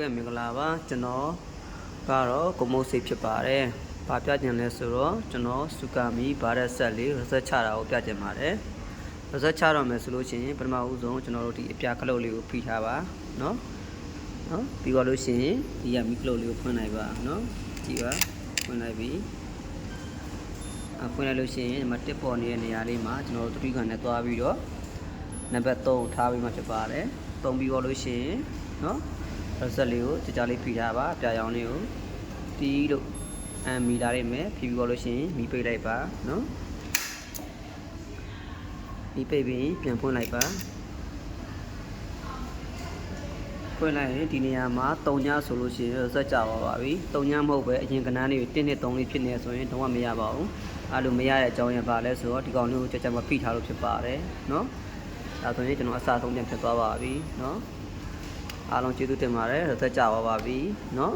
ကဲ့မင်္ဂလာပါကျွန်တော်ကတော့ကိုမုတ်စိတ်ဖြစ်ပါတယ်။ဘာပြကြင်လဲဆိုတော့ကျွန်တော်စုကာမီဗာရက်ဆက်လေးရစက်ချတာကိုပြကြင်ပါတယ်။ရစက်ချတော့မယ်ဆိုလို့ရှိရင်ပထမဦးဆုံးကျွန်တော်တို့ဒီအပြာကလုတ်လေးကိုဖိထားပါနော်။နော်ပြီးတော့လို့ရှိရင်ဒီကမီကလုတ်လေးကိုဖွင့်လိုက်ပါနော်။ကြည့်ပါဖွင့်လိုက်ပြီ။အဖွင့်လိုက်လို့ရှိရင်ဒီမှာတစ်ပေါ်နေတဲ့နေရာလေးမှာကျွန်တော်တို့သတိခံနဲ့သွားပြီးတော့နံပါတ်3ထားပြီးမှဖြစ်ပါတယ်။သုံးပြီးတော့လို့ရှိရင်နော်ရက် ဆက်လေးကိုကြကြလေးဖိထားပါပြာရောင်လေးကိုတီးလို့အမ်မီလာလိုက်မယ်ဖြီးပြီးတော့လို့ရှိရင်မီးပိတ်လိုက်ပါနော်မီးပိတ်ပြီးပြန်ဖွင့်လိုက်ပါဖွင့်လိုက်ရင်ဒီနေရာမှာတုံညဆိုလို့ရှိရင်ဆက်ကြပါပါပြီတုံညမဟုတ်ပဲအရင်ကနန်းလေးကို1နှစ်3လေးဖြစ်နေဆိုရင်တော့မရပါဘူးအဲ့လိုမရတဲ့အကြောင်းရပါလဲဆိုတော့ဒီကောင်လေးကိုကြကြမဖိထားလို့ဖြစ်ပါတယ်နော်ဒါဆိုရင်ကျွန်တော်အစားဆုံးပြန်ဖြစ်သွားပါပြီနော် အားလုံးကျေးဇူးတင်ပါတယ်ရက်သက်ကြပါပါပြီเนาะ